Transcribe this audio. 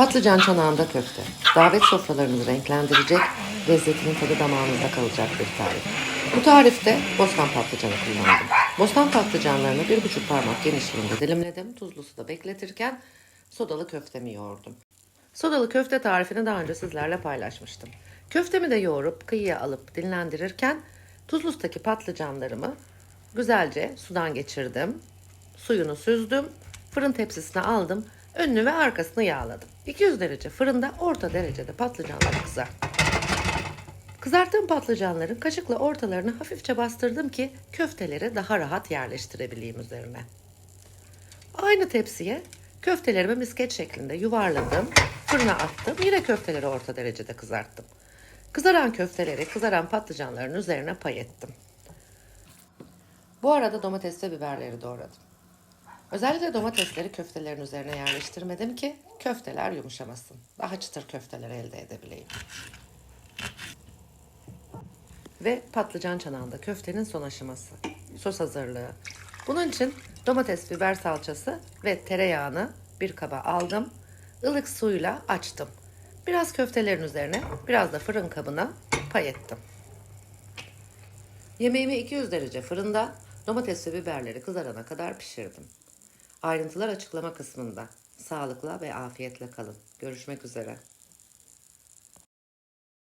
Patlıcan çanağında köfte. Davet sofralarınızı renklendirecek, lezzetinin tadı damağınızda kalacak bir tarif. Bu tarifte bostan patlıcanı kullandım. Bostan patlıcanlarını bir buçuk parmak genişliğinde dilimledim. Tuzlu suda bekletirken sodalı köftemi yoğurdum. Sodalı köfte tarifini daha önce sizlerle paylaşmıştım. Köftemi de yoğurup kıyıya alıp dinlendirirken tuzlu sudaki patlıcanlarımı güzelce sudan geçirdim. Suyunu süzdüm. Fırın tepsisine aldım. Önünü ve arkasını yağladım. 200 derece fırında orta derecede patlıcanları kızarttım. Kızarttığım patlıcanların kaşıkla ortalarını hafifçe bastırdım ki köfteleri daha rahat yerleştirebileyim üzerine. Aynı tepsiye köftelerimi misket şeklinde yuvarladım. Fırına attım. Yine köfteleri orta derecede kızarttım. Kızaran köfteleri kızaran patlıcanların üzerine pay ettim. Bu arada domates ve biberleri doğradım. Özellikle domatesleri köftelerin üzerine yerleştirmedim ki köfteler yumuşamasın. Daha çıtır köfteler elde edebileyim. Ve patlıcan çanağında köftenin son aşaması. Sos hazırlığı. Bunun için domates, biber salçası ve tereyağını bir kaba aldım. Ilık suyla açtım. Biraz köftelerin üzerine, biraz da fırın kabına pay ettim. Yemeğimi 200 derece fırında domates ve biberleri kızarana kadar pişirdim. Ayrıntılar açıklama kısmında. Sağlıkla ve afiyetle kalın. Görüşmek üzere.